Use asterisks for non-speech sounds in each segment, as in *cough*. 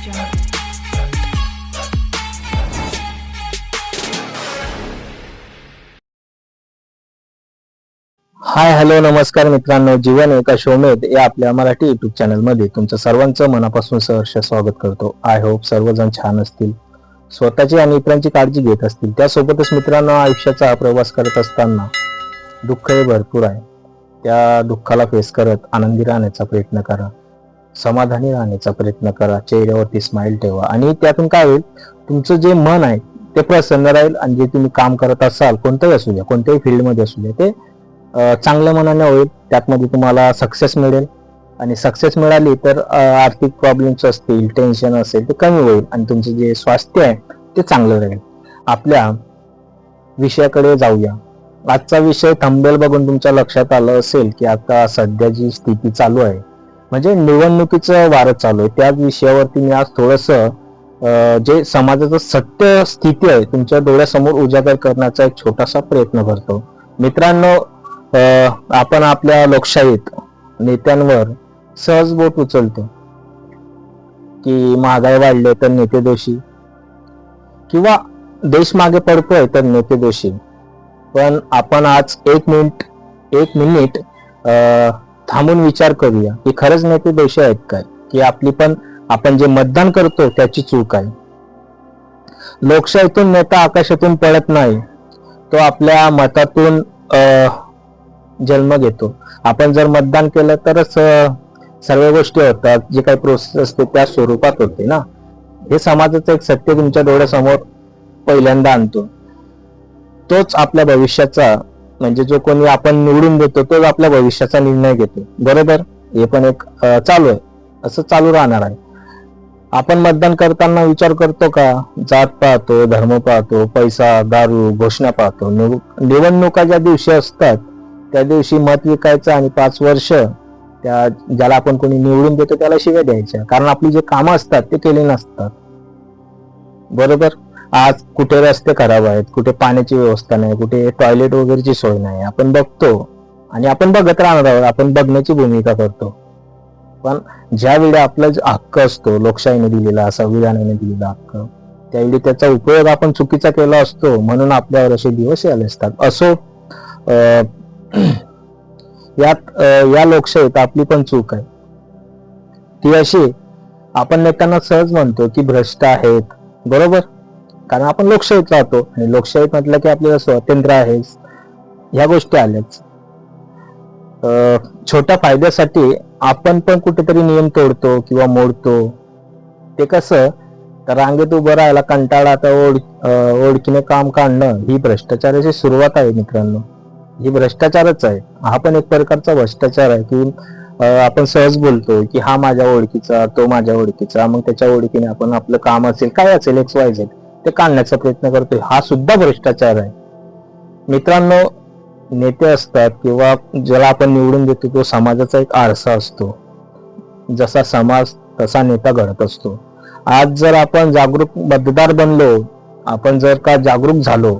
jungle. Hi hello नमस्कार मित्रांनो. जीवन एका शोमेद या आपल्या मराठी युट्यूब चॅनलमध्ये तुमचं सर्वांचं मनापासून सहर्ष स्वागत करतो. आय होप सर्वजण छान असतील. स्वतःची आणि इतरांची काळजी घेत असतील. त्यासोबतच मित्रांनो आयुष्याचा प्रवास करत असताना दुःख हे भरपूर आहे. त्या दुःखाला फेस करत आनंदी राहण्याचा प्रयत्न करा. समाधानी राहण्याचा प्रयत्न करा. चेहऱ्यावरती स्माइल ठेवा. आणि त्यातून काय होईल? तुमचं जे मन आहे ते प्रसन्न राहील आणि जे तुम्ही काम करत असाल कोणतंही असू द्या कोणत्याही फील्डमध्ये असू द्या ते चांगल्या मनाने होईल. त्यातमध्ये तुम्हाला सक्सेस मिळेल. आणि सक्सेस मिळाली तर आर्थिक प्रॉब्लेम्स असतील टेन्शन असेल ते कमी होईल आणि तुमचं जे स्वास्थ्य आहे ते चांगलं राहील. आपल्या विषयाकडे जाऊया. आजचा विषय थंबेल बघून तुमच्या लक्षात आलं असेल की आता सध्या जी स्थिती चालू आहे म्हणजे निवडणुकीचं वारं चालू आहे. त्याच विषयावरती मी आज थोडस जे समाजाचं सत्य स्थिती आहे तुमच्या डोळ्यासमोर उजागर करण्याचा एक छोटासा प्रयत्न करतो. मित्रांनो आपण आपल्या लोकशाहीत नेत्यांवर सहज बोट उचलतो. की महागाई वाढले तर नेते दोषी. किंवा देश मागे पडतोय तर नेते दोषी. पण आपण आज एक मिनिट एक मिनिट थांबून विचार करूया. की खरंच नेते दोषी आहेत काय? की आपली पण आपण जे मतदान करतो त्याची चूक आहे. लोकशाहीतून नेता आकाशातून पडत नाही. तो आपल्या मतातून जन्म घेतो. आपण जर मतदान केलं तरच सर्व गोष्टी होतात. जे काही प्रोसेस असते त्या स्वरूपात होते ना. हे समाजाचं एक सत्य तुमच्या डोळ्यासमोर पहिल्यांदा आणतो. तोच आपल्या भविष्याचा म्हणजे जो कोणी आपण निवडून देतो तोच आपल्या भविष्याचा निर्णय घेतो. बरोबर? हे पण एक चालू आहे. असं चालू राहणार आहे. आपण मतदान करताना विचार करतो का? जात पाहतो धर्म पाहतो पैसा दारू घोषणा पाहतो. निवडणुका ज्या दिवशी असतात त्या दिवशी मत विकायचं आणि पाच वर्ष त्या ज्याला आपण कोणी निवडून देतो त्याला शिव्या द्यायच्या. कारण आपली जे कामं असतात ते केले नसतात. बरोबर? आज कुठे रस्ते खराब आहेत कुठे पाण्याची व्यवस्था नाही कुठे टॉयलेट वगैरेची सोय नाही. आपण बघतो आणि आपण बघत राहणार आहोत आपण बघण्याची भूमिका करतो. पण ज्यावेळी आपला जो हक्क असतो लोकशाहीने दिलेला संविधानाने दिलेला हक्क त्यावेळी त्याचा उपयोग आपण चुकीचा केला असतो म्हणून आपल्यावर असे दिवस आले असतात. असो अं, यात या लोकशाहीत आपली पण चूक आहे. ती अशी आपण नेत्यांना सहज म्हणतो की भ्रष्ट आहेत बरोबर? कारण आपण लोकशाहीत राहतो. आणि लोकशाहीत म्हटलं की आपल्याला स्वातंत्र्य आहे ह्या गोष्टी आल्याच. छोट्या फायद्यासाठी आपण पण कुठेतरी नियम तोडतो किंवा मोडतो. ते कसं तर रांगेत उभं राहायला कंटाळा आता ओढ ओळखीने काम काढणं ही भ्रष्टाचाराची सुरुवात आहे मित्रांनो. ही भ्रष्टाचारच आहे. हा पण एक प्रकारचा भ्रष्टाचार आहे की आपण सहज बोलतो की हा माझ्या ओळखीचा तो माझ्या ओळखीचा मग त्याच्या ओळखीने आपण आपलं काम असेल काय असेल एक्स वाय झेड ते काढण्याचा प्रयत्न करतोय. हा सुद्धा भ्रष्टाचार आहे. मित्रांनो नेते असतात किंवा ज्याला आपण निवडून देतो तो समाजाचा एक आरसा असतो. जसा समाज तसा नेता घडत असतो. आज जर आपण जागरूक मतदार बनलो आपण जर का जागरूक झालो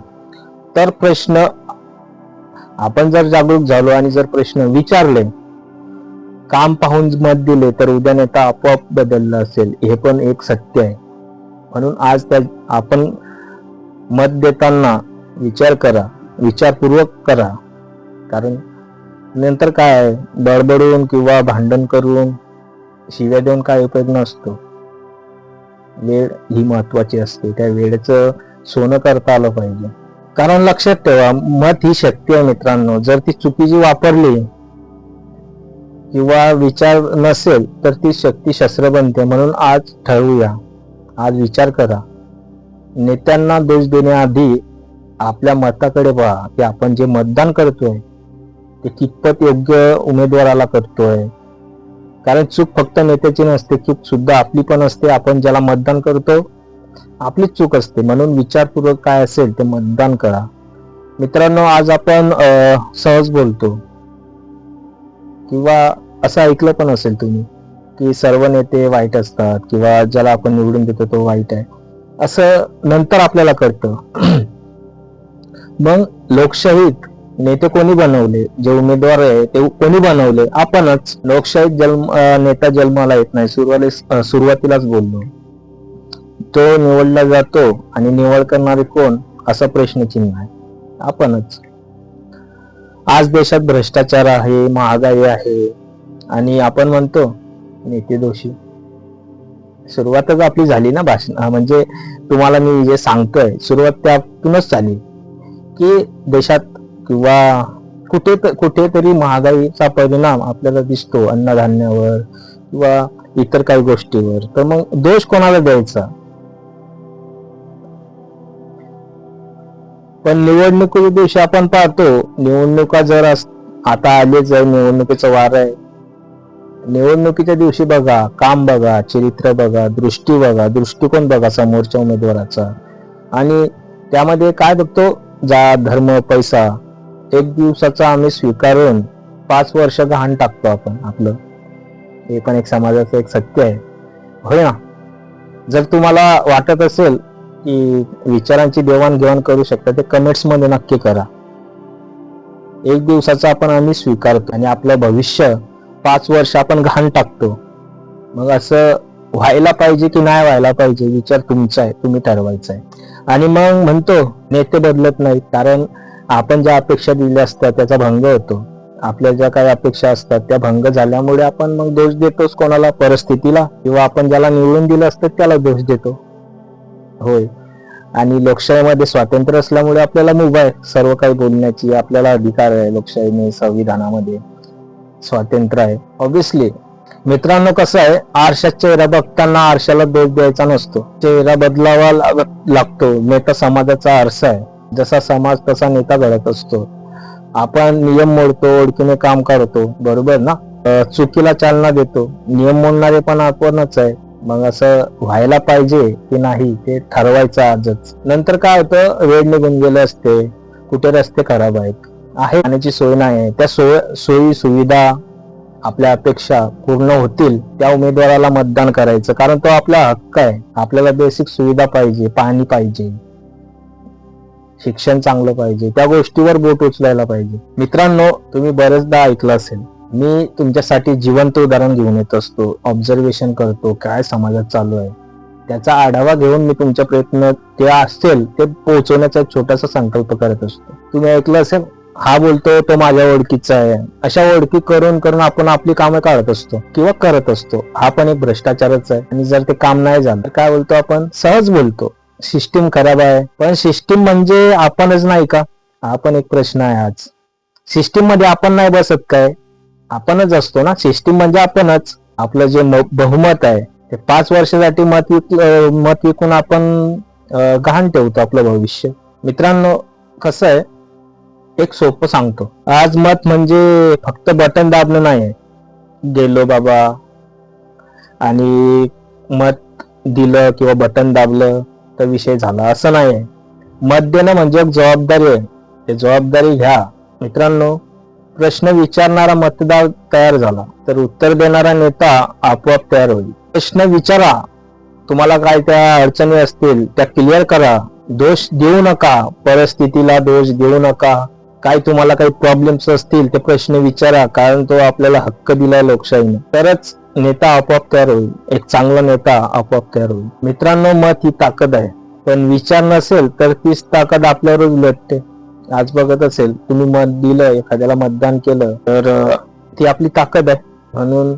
तर प्रश्न आपण जर जागरूक झालो आणि जर प्रश्न विचारले काम पाहून मत दिले तर उद्या नेता आपोआप बदलला असेल. हे पण एक सत्य आहे. म्हणून आज त्या आपण मत देताना विचार करा विचारपूर्वक करा. कारण नंतर काय आहे, बडबडून किंवा भांडण करून शिव्या देऊन काय उपयोग नसतो. वेळ ही महत्वाची असते. त्या वेळेचं सोनं करता आलं पाहिजे. कारण लक्षात ठेवा मत ही शक्ती आहे मित्रांनो. जर ती चुकीची वापरली किंवा विचार नसेल तर ती शक्ती शस्त्र बनते. म्हणून आज ठरवूया. आज विचार करा. नेत्यांना दोष देण्याआधी आपल्या मताकडे पहा की आपण जे मतदान करतोय ते कितपत योग्य उमेदवाराला करतोय. कारण चूक फक्त नेत्याची नसते चूक सुद्धा आपली पण असते. आपण ज्याला मतदान करतो आपलीच चूक असते. म्हणून विचारपूर्वक काय असेल ते मतदान करा. मित्रांनो आज आपण सहज बोलतो. किंवा असं ऐकलं पण असेल तुम्ही. की सर्व नेते वाईट असतात किंवा ज्याला आपण निवडून देतो तो वाईट आहे. असं नंतर आपल्याला कळतं. *clears throat* मग लोकशाहीत नेते कोणी बनवले? जे उमेदवार आहे ते कोणी बनवले? आपणच. लोकशाहीत जन्म नेता जन्माला येत नाही. सुरुवातीला सुरुवातीलाच बोललो. तो निवडला जातो आणि निवड करणारे कोण? असा प्रश्नचिन्ह आहे. आपणच. आज देशात भ्रष्टाचार आहे महागाई आहे आणि आपण म्हणतो नेते दोषी. सुरुवातच आपली झाली ना भाषण. म्हणजे तुम्हाला मी जे सांगतोय सुरुवात त्यातूनच झाली. की देशात किंवा कुठे कुठेतरी महागाईचा परिणाम आपल्याला दिसतो अन्नधान्यावर किंवा इतर काही गोष्टीवर. तर मग दोष कोणाला द्यायचा? पण निवडणुकीच्या दिवशी आपण पाहतो निवडणुका जर आता आलीच जर निवडणुकीचं वार आहे. निवडणुकीच्या दिवशी बघा काम बघा चरित्र बघा दृष्टी बघा दृष्टिकोन बघा समोरच्या उमेदवाराचा. आणि त्यामध्ये काय बघतो? जा धर्म पैसा. एक दिवसाचा आम्ही स्वीकारून पाच वर्ष गहाण टाकतो आपण आपलं. हे पण एक समाजाचं एक सत्य आहे. होय ना? जर तुम्हाला वाटत असेल की विचारांची देवाणघेवाण करू शकता ते कमेंट्समध्ये नक्की करा. एक दिवसाचा आपण आम्ही स्वीकारतो आणि आपलं भविष्य पाच वर्ष आपण घाण टाकतो. मग असं व्हायला पाहिजे की नाही व्हायला पाहिजे विचार तुमचा आहे तुम्ही ठरवायचा आहे. आणि मग म्हणतो नेते बदलत नाहीत कारण आपण ज्या अपेक्षा दिल्या असतात त्याचा भंग होतो. आपल्या ज्या काही अपेक्षा असतात त्या भंग झाल्यामुळे आपण मग दोष देतोच कोणाला परिस्थितीला किंवा आपण ज्याला निवडून दिलं असतं त्याला दोष देतो. होय. आणि लोकशाहीमध्ये स्वातंत्र्य असल्यामुळे आपल्याला मुभा आहे सर्व काही बोलण्याची आपल्याला अधिकार आहे लोकशाहीने संविधानामध्ये. स्वातंत्र्य आहे. ऑब्विसली मित्रांनो कसं आहे आरशात चेहरा बघताना आरशाला दोष द्यायचा नसतो. चेहरा बदलावा लागतो. नेता समाजाचा आरसा आहे. जसा समाज तसा नेता घडत असतो. आपण नियम मोडतो ओळखीने काम करतो. बरोबर ना? चुकीला चालना देतो. नियम मोडणारे पण आपणच आहे मग असं व्हायला पाहिजे की नाही ते ठरवायचं आजच. नंतर काय होतं? वेळ निघून गेले असते. कुठे रस्ते खराब आहेत? आहे पाण्याची सोय नाही आहे त्या सोय सोयी सुविधा आपल्या अपेक्षा पूर्ण होतील त्या उमेदवाराला मतदान करायचं. कारण तो आपला हक्क आहे. आपल्याला बेसिक सुविधा पाहिजे पाणी पाहिजे शिक्षण चांगलं पाहिजे त्या गोष्टीवर बोट उचलायला पाहिजे. मित्रांनो तुम्ही बरेचदा ऐकलं असेल मी तुमच्यासाठी जिवंत उदाहरण घेऊन येत असतो ऑब्झर्वेशन करतो काय समाजात चालू आहे. त्याचा आढावा घेऊन मी तुमच्या प्रयत्न ते असेल ते पोहोचवण्याचा छोटासा संकल्प करत असतो. तुम्ही ऐकलं असेल हा बोलतो तो माझ्या ओळखीचा आहे. अशा ओळखी करून करून आपण आपली कामं काढत असतो किंवा करत असतो. हा पण एक भ्रष्टाचारच आहे. आणि जर ते काम नाही झालं तर काय बोलतो आपण? सहज बोलतो. सिस्टीम खराब आहे. पण सिस्टीम म्हणजे आपणच नाही का? हा पण एक प्रश्न आहे आज. सिस्टीममध्ये आपण नाही बसत काय? आपणच असतो ना? सिस्टीम म्हणजे आपणच. आपलं जे बहुमत आहे ते पाच वर्षासाठी मत विक मत विकून आपण गहाण ठेवतो आपलं भविष्य. मित्रांनो कसं आहे एक सोपं सांगतो. आज मत म्हणजे फक्त बटन दाबणं नाही गेलो बाबा. आणि मत दिलं किंवा बटन दाबलं तर विषय झाला. असं नाही आहे. मत देणं म्हणजे एक जबाबदारी आहे. ते जबाबदारी घ्या. मित्रांनो प्रश्न विचारणारा मतदार तयार झाला. तर उत्तर देणारा नेता आपोआप तयार होईल. प्रश्न विचारा. तुम्हाला काय त्या अडचणी असतील त्या क्लिअर करा. दोष देऊ नका. परिस्थितीला दोष देऊ नका. काय तुम्हाला काही प्रॉब्लेम्स असतील ते प्रश्न विचारा कारण तो आपल्याला हक्क दिलाय लोकशाहीने. तरच नेता आपोआप तयार होईल. एक चांगला नेता आपोआप तयार होईल. मित्रांनो मत ही ताकद आहे. पण विचार नसेल तर तीच ताकद आपल्यावरच लटते. आज बघत असेल तुम्ही मत दिलं एखाद्याला मतदान केलं तर ती आपली ताकद आहे. म्हणून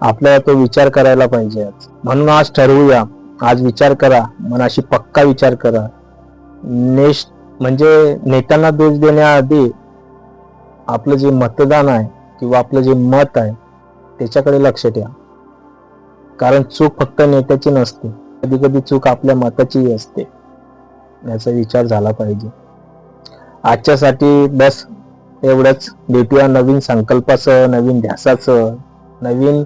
आपल्याला तो विचार करायला पाहिजे आज. म्हणून आज ठरवूया. आज विचार करा. मनाशी पक्का विचार करा. नेक्स्ट म्हणजे नेत्यांना दोष देण्याआधी आपलं जे मतदान आहे किंवा आपलं जे मत आहे त्याच्याकडे लक्ष ठेवा कारण चूक फक्त नेत्याची नसते कधी कधी चूक आपल्या मताचीही असते. याचा विचार झाला पाहिजे. आजच्यासाठी बस एवढंच. भेटूया नवीन संकल्पासह नवीन ध्यासाचं नवीन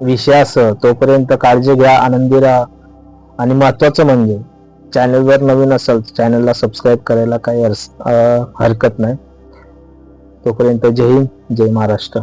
विषयासह. तोपर्यंत काळजी घ्या आनंदी राहा. आणि महत्वाचं म्हणजे चॅनलवर नवीन असाल चॅनलला सबस्क्राईब करायला काही हरकत नाही. तोपर्यंत जय हिंद जय महाराष्ट्र.